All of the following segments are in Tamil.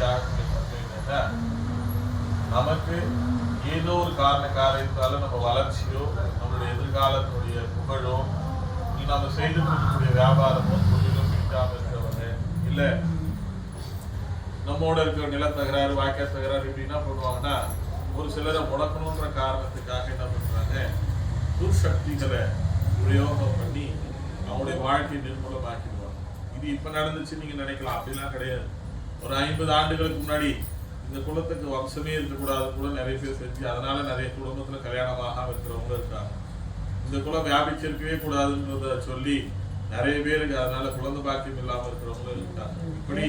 தியாகங்களை பண்றீங்கன்னா நமக்கு ஏதோ ஒரு காரண காரியத்தால நம்ம வளர்ச்சியோ நம்மளுடைய எதிர்காலத்தினுடைய புகழோ நீ நம்ம செய்து கொடுக்கக்கூடிய வியாபாரமோ தொழிலோ பிடிக்காம இருக்கிறவங்க இல்லை. நம்மோட இருக்கிற நில தகராறு வாக்கிய தகராறு இப்படி என்ன பண்ணுவாங்கன்னா ஒரு சிலரை முடக்கணுன்ற காரணத்துக்காக என்ன பண்ணுறாங்க துர்சக்திகளை பிரயோகம் பண்ணி அவங்களுடைய வாழ்க்கையை நிர்மூலமாக்கிடுவாங்க. இது இப்ப நடந்துச்சு நீங்க நினைக்கலாம். அப்படிலாம் கிடையாது. ஒரு ஐம்பது ஆண்டுகளுக்கு முன்னாடி இந்த குலத்துக்கு வம்சமே இருக்கக்கூடாது கூட நிறைய பேர் செஞ்சு அதனால நிறைய குடும்பத்துல கல்யாணம் ஆகாம இருக்கிறவங்க இருக்காங்க. இந்த குலம் வியாபிச்சிருக்கவே கூடாதுன்றத சொல்லி நிறைய பேருக்கு அதனால குழந்தை பாக்கியம் இல்லாம இருக்கிறவங்க இருக்காங்க. இப்படி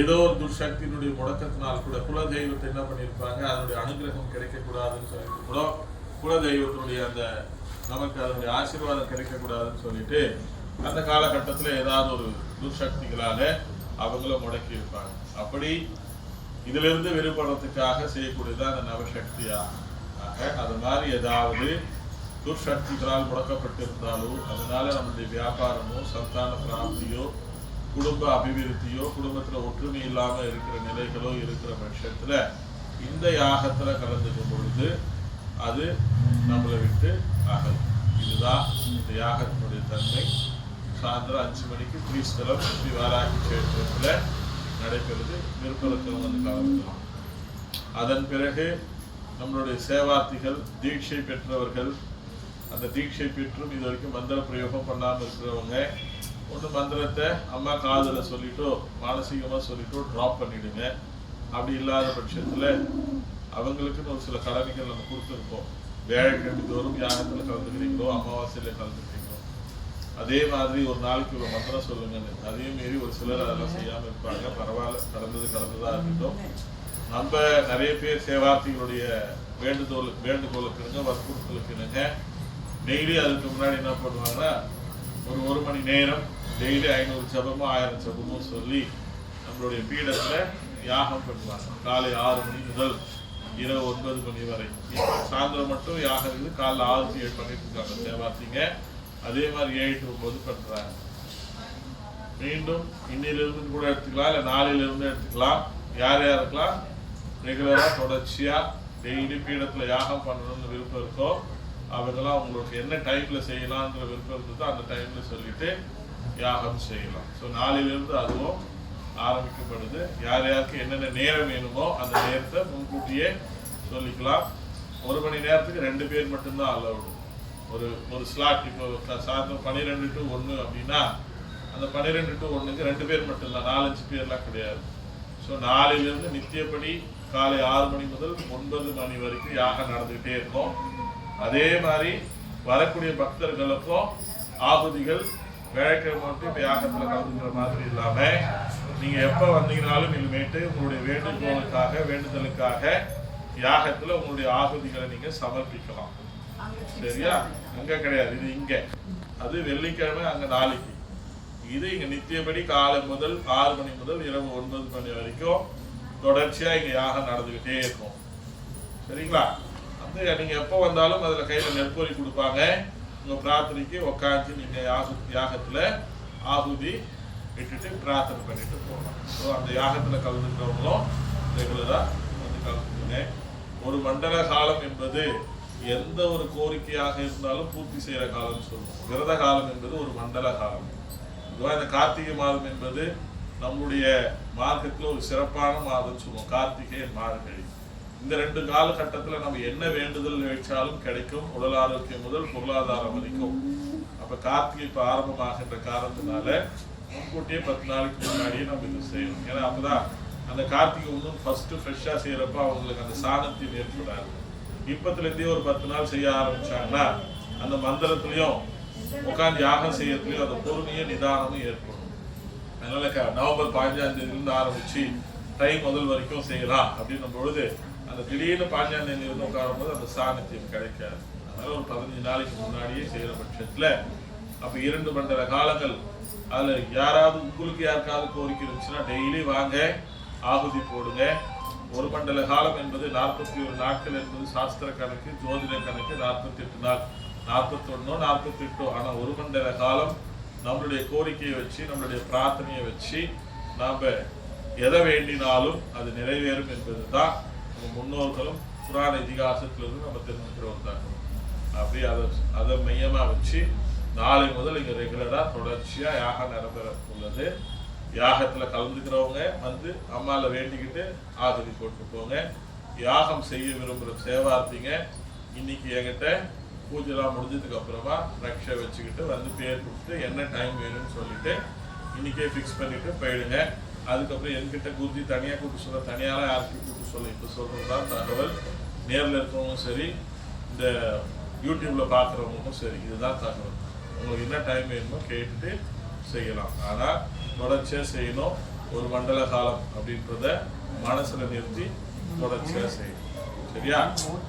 ஏதோ ஒரு துர்சக்தியினுடைய முடக்கத்தினால் கூட குல தெய்வத்தை என்ன பண்ணியிருப்பாங்க? அதனுடைய அனுகிரகம் கிடைக்கக்கூடாதுன்னு சொல்லிட்டு கூட குல தெய்வத்தினுடைய அந்த நமக்கு அதனுடைய ஆசீர்வாதம் கிடைக்கக்கூடாதுன்னு சொல்லிட்டு அந்த காலகட்டத்துல ஏதாவது ஒரு துர்சக்திகளால அவங்கள முடக்கி இருப்பாங்க. அப்படி இதுல இருந்து வெளிப்படுறதுக்காக செய்யக்கூடியது அந்த நவசக்தியா ஆக அது மாதிரி ஏதாவது துர்சக்திகளால் முடக்கப்பட்டிருந்தாலோ அதனால நம்முடைய வியாபாரமோ சந்தான பிராப்தியோ குடும்ப அபிவிருத்தியோ குடும்பத்துல ஒற்றுமை இல்லாம இருக்கிற நிலைகளோ இருக்கிற பட்சத்துல இந்த யாகத்துல கலந்துக்கும் பொழுது அது நம்மளை விட்டு அகலும். இதுதான் இந்த யாகத்தினுடைய தன்மை. சாயந்தரம் அஞ்சு மணிக்கு ஸ்ரீஸ்தலம் ஸ்ரீ வாராகி நடைபெறுது. விருப்பத்தில் வந்து கலந்துக்கலாம். அதன் பிறகு நம்மளுடைய சேவார்த்திகள் தீட்சை பெற்றவர்கள் அந்த தீட்சை பெற்றும் இது வரைக்கும் மந்திர பிரயோகம் பண்ணாமல் இருக்கிறவங்க ஒன்று மந்திரத்தை அம்மா காதில் சொல்லிட்டோ மானசீகமாக சொல்லிட்டோ ட்ராப் பண்ணிவிடுங்க அப்படி இல்லாத பட்சத்தில் அவங்களுக்குன்னு ஒரு சில கடமைகள் நம்ம கொடுத்துருக்கோம். வேலைக்கிழமை தோறும் யாகத்தில் கலந்துக்கிறீங்களோ அமாவாசையில் கலந்துக்கிறீங்களோ அதே மாதிரி ஒரு நாளைக்கு ஒரு மந்திரம் சொல்லுங்கன்னு அதையும் மீறி ஒரு சிலர் அதெல்லாம் செய்யாம இருப்பாங்க. பரவாயில்ல கடந்தது கடந்ததா இருக்கட்டும். நம்ம நிறைய பேர் சேவார்த்திகளுடைய வேண்டுதோல் வேண்டுகோளுக்கு இருங்க வற்புறுத்தலுக்கு இருங்க டெய்லி அதுக்கு முன்னாடி என்ன பண்ணுவாங்கன்னா ஒரு ஒரு மணி நேரம் டெய்லி ஐநூறு சபமோ ஆயிரம் சபமோ சொல்லி நம்மளுடைய பீடத்துல யாகம் பண்ணுவாங்க. காலை ஆறு மணி முதல் இரவு ஒன்பது மணி வரை. இப்போ சாயந்தரம் மட்டும் யாகம் இருக்குது காலைல ஆறு ஏழு பண்ணிட்டு இருக்காங்க சேவார்த்திங்க. அதே மாதிரி ஏழு போது ஒன்பது பண்றாங்க. மீண்டும் இன்னிலிருந்து கூட எடுத்துக்கலாம் இல்லை நாளையிலிருந்து எடுத்துக்கலாம். யார் யாருக்கெல்லாம் ரெகுலராக தொடர்ச்சியாக டெய்லி பீடத்தில் யாகம் பண்ணணும்னு விருப்பம் இருக்கோ அவங்கெல்லாம் உங்களுக்கு என்ன டைமில் செய்யலான்ற விருப்பம் இருந்ததோ அந்த டைமில் சொல்லிட்டு யாகம் செய்யலாம். ஸோ நாளிலிருந்து அதுவும் ஆரம்பிக்கப்படுது. யார் யாருக்கு என்னென்ன நேரம் வேணுமோ அந்த நேரத்தை முன்கூட்டியே சொல்லிக்கலாம். ஒரு மணி நேரத்துக்கு ரெண்டு பேர் மட்டும்தான் அலௌடு ஒரு ஒரு ஸ்லாட் இப்போ சாயந்தரம் பன்னிரெண்டு டு ஒன்று அப்படின்னா அந்த பன்னிரெண்டு டு ஒன்றுக்கு ரெண்டு பேர் மட்டும் இல்லை நாலஞ்சு பேர்லாம் கிடையாது. ஸோ நாளிலிருந்து நித்தியப்படி காலை ஆறு மணி முதல் ஒன்பது மணி வரைக்கும் யாகம் நடந்துகிட்டே இருக்கும். அதே மாதிரி வரக்கூடிய பக்தர்களுக்கும் ஆகுதிகள் வேலைக்கிழமை மட்டும் இப்போ யாகத்தில் கலந்துக்கிற மாதிரி இல்லாமல் நீங்கள் எப்போ வந்தீங்கனாலும் இனிமேட்டு உங்களுடைய வேண்டுகோளுக்காக வேண்டுதலுக்காக யாகத்தில் உங்களுடைய ஆகுதிகளை நீங்கள் சமர்ப்பிக்கலாம். சரியா? அங்க கிடையாது. இது இங்க. அது வெள்ளிக்கிழமை அங்க நாளைக்கு. இது இங்க நித்தியபடி காலை முதல் ஆறு மணி முதல் இரவு ஒன்பது மணி வரைக்கும் தொடர்ச்சியா இங்க யாகம் நடந்துகிட்டே இருக்கும். சரிங்களா? அந்த நீங்க எப்போ வந்தாலும் அதுல கையில நெற்பொறி கொடுப்பாங்க. உங்க பிரார்த்தனைக்கு உட்காந்து நீங்க யாக யாகத்துல ஆகுதி விட்டுட்டு பிரார்த்தனை பண்ணிட்டு போகலாம் ஸோ அந்த யாகத்துல கலந்துக்கிறவங்களும் ரெகுலரா வந்து கலந்துக்குங்க. ஒரு மண்டல காலம் என்பது எந்த ஒரு கோரிக்கையாக இருந்தாலும் பூர்த்தி செய்யற காலம்னு சொல்லுவோம் விரத காலம் என்பது ஒரு மண்டல காலம். இதுவாக இந்த கார்த்திகை மாதம் என்பது நம்முடைய மார்க்கத்தில் ஒரு சிறப்பான மாதம் சொல்லுவோம். கார்த்திகை மார்கழி. இந்த ரெண்டு காலகட்டத்தில் நம்ம என்ன வேண்டுதல் வச்சாலும் கிடைக்கும். உடல் ஆரோக்கியம் முதல் பொருளாதாரம் வரைக்கும். அப்ப கார்த்திகை இப்போ ஆரம்பமாகின்ற காரணத்தினால முன்கூட்டியே பத்து நாளைக்கு முன்னாடியே நம்ம இது செய்யணும். ஏன்னா அப்பதான் அந்த கார்த்திகை ஒன்றும் ஃபர்ஸ்ட் ஃப்ரெஷ்ஷாக செய்யறப்ப அவங்களுக்கு அந்த சாணத்தியம் ஏற்படாது. இப்பத்துலேருந்தே ஒரு பத்து நாள் செய்ய ஆரம்பிச்சாங்கன்னா அந்த மந்திரத்திலையும் உட்காந்து யாகம் செய்யறதுலையும் அந்த பொறுமையும் நிதானமும் ஏற்படும். அதனால க- நவம்பர் பதினஞ்சாம் தேதியிலிருந்து ஆரம்பிச்சு தை முதல் வரைக்கும் செய்யலாம். அப்படின்னும் பொழுது அந்த திடீர்னு பதினஞ்சாம் தேதி வந்து உட்காரும் போது அந்த சாணித்தியம் கிடைக்காது. அதனால ஒரு பதினஞ்சு நாளைக்கு முன்னாடியே செய்யற பட்சத்துல அப்ப இரண்டு மண்டல காலங்கள் அதுல யாராவது உங்களுக்கு யாருக்காவது கோரிக்கை இருந்துச்சுன்னா டெய்லி வாங்க ஆகுதி போடுங்க ஒரு மண்டல காலம் என்பது நாற்பத்தி ஒரு நாட்கள் என்பது சாஸ்திர கணக்கு ஜோதிட கணக்கு நாற்பத்தி எட்டு நாள். நாற்பத்தொன்னோ நாற்பத்தி எட்டோ ஆனால் ஒரு மண்டல காலம் நம்மளுடைய கோரிக்கையை வச்சு நம்மளுடைய பிரார்த்தனையை வச்சு நாம எதை வேண்டினாலும் அது நிறைவேறும் என்பது தான் நம்ம முன்னோர்களும் புராண இதிகாசத்திலிருந்து நம்ம தெரிஞ்சுக்கிறோம் ஒரு அப்படி அதை அதை மையமாக வச்சு நாளை முதல் இங்கே ரெகுலராக தொடர்ச்சியாக யாக நடைபெற உள்ளது யாகத்தில் கலந்துக்கிறவங்க வந்து அம்மாவில் வேண்டிக்கிட்டு ஆதரி போட்டு போங்க. யாகம் செய்ய விரும்புகிற சேவார்த்திங்க இன்னைக்கு என்கிட்ட பூஜைலாம் முடிஞ்சதுக்கு அப்புறமா ரக்ஷை வச்சுக்கிட்டு வந்து பேர் கொடுத்து என்ன டைம் வேணும்னு சொல்லிட்டு இன்னைக்கே ஃபிக்ஸ் பண்ணிட்டு போயிடுங்க. அதுக்கப்புறம் என்கிட்ட குருதி தனியாக கூப்பிட்டு சொல்ல தனியாக யாருக்கும் கூப்பிட்டு சொல்ல இப்போ சொல்கிறது தான் தகவல். நேரில் இருக்கிறவங்களும் சரி இந்த யூடியூப்பில் பார்க்குறவங்களுக்கும் சரி இதுதான் தகவல். உங்களுக்கு என்ன டைம் வேணுமோ கேட்டுட்டு செய்யலாம். ஆனால் தொடர்ச்சியாக செய்யணும். ஒரு மண்டல காலம் அப்படின்றத மனசில் நிறுத்தி தொடர்ச்சியாக செய்யணும். சரியா?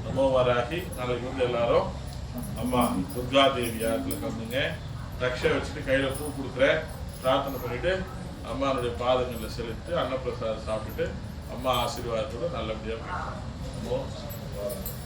நம்ம வராகி. நாளைக்கு வந்து எல்லாரும் அம்மா துர்கா தேவி யாருக்குள்ள கம்முங்க. ரக்ஷை வச்சுட்டு கையில் பூ கொடுக்குறேன் பிரார்த்தனை பண்ணிட்டு அம்மானுடைய பாதங்களில் செலுத்து அன்னப்பிரசாதம் சாப்பிட்டுட்டு அம்மா ஆசீர்வாதத்தோட நல்லபடியாக போயிடலாம்